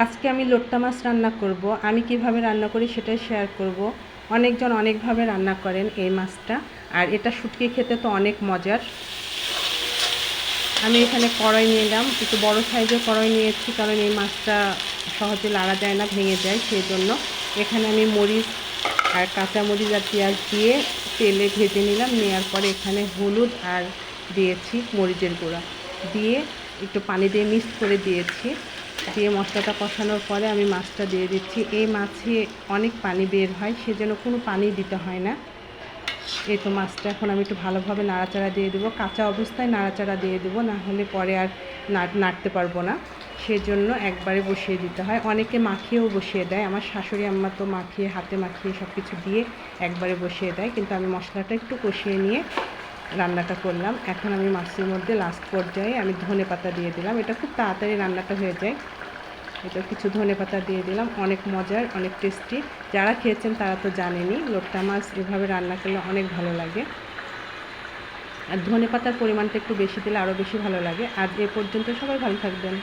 আজকে আমি লোট্টা মাছ রান্না করব। আমি কীভাবে রান্না করি সেটাই শেয়ার করব। অনেকজন অনেকভাবে রান্না করেন এই মাছটা। আর এটা শুটকি খেতে তো অনেক মজার। আমি এখানে কড়াই নিলাম একটু বড় সাইজের কড়াই নিয়েছি কারণ এই মাছটা সহজে লাড়া যায় না, ভেঙে যায় সেই জন্য এখানে আমি মরিচ আর কাঁচা মরিচ আর পেঁয়াজ দিয়ে তেলে ভেজে নিলাম। নেওয়ার পরে এখানে হলুদ আর দিয়েছি মরিচের গুঁড়া। দিয়ে একটু পানি দিয়ে মিক্স করে দিয়েছি। দিয়ে মশলাটা কষানোর পরে আমি মাছটা দিয়ে দিচ্ছি। এই মাছে অনেক পানি বের হয়, সেজন্য কোনো পানি দিতে হয় না। এই তো মাছটা এখন আমি একটু ভালোভাবে নাড়াচাড়া দিয়ে দেবো। কাঁচা অবস্থায় নাড়াচাড়া দিয়ে দেবো, না হলে পরে আর নাড়তে পারব না। সেজন্য একবারে বসিয়ে দিতে হয়। অনেকে মাখিয়েও বসিয়ে দেয়। আমার শাশুড়ি আম্মা তো মাখিয়ে, হাতে মাখিয়ে সব কিছু দিয়ে একবারে বসিয়ে দেয়। কিন্তু আমি মশলাটা একটু কষিয়ে নিয়ে রান্নাটা করলাম। এখন আমি মাছের মধ্যে লাস্ট পর্যায়ে আমি ধনে পাতা দিয়ে দিলাম। এটা খুব তাড়াতাড়ি রান্নাটা হয়ে যায়। এটা কিছু ধনে পাতা দিয়ে দিলাম। অনেক মজার, অনেক টেস্টি যারা খেয়েছেন তারা তো জানেনি লোট্টা মাছ এভাবে রান্না করলে অনেক ভালো লাগে। আর ধনে পাতার পরিমাণটা একটু বেশি দিলে আরও বেশি ভালো লাগে। আর এ পর্যন্ত সবাই ভালো থাকবেন।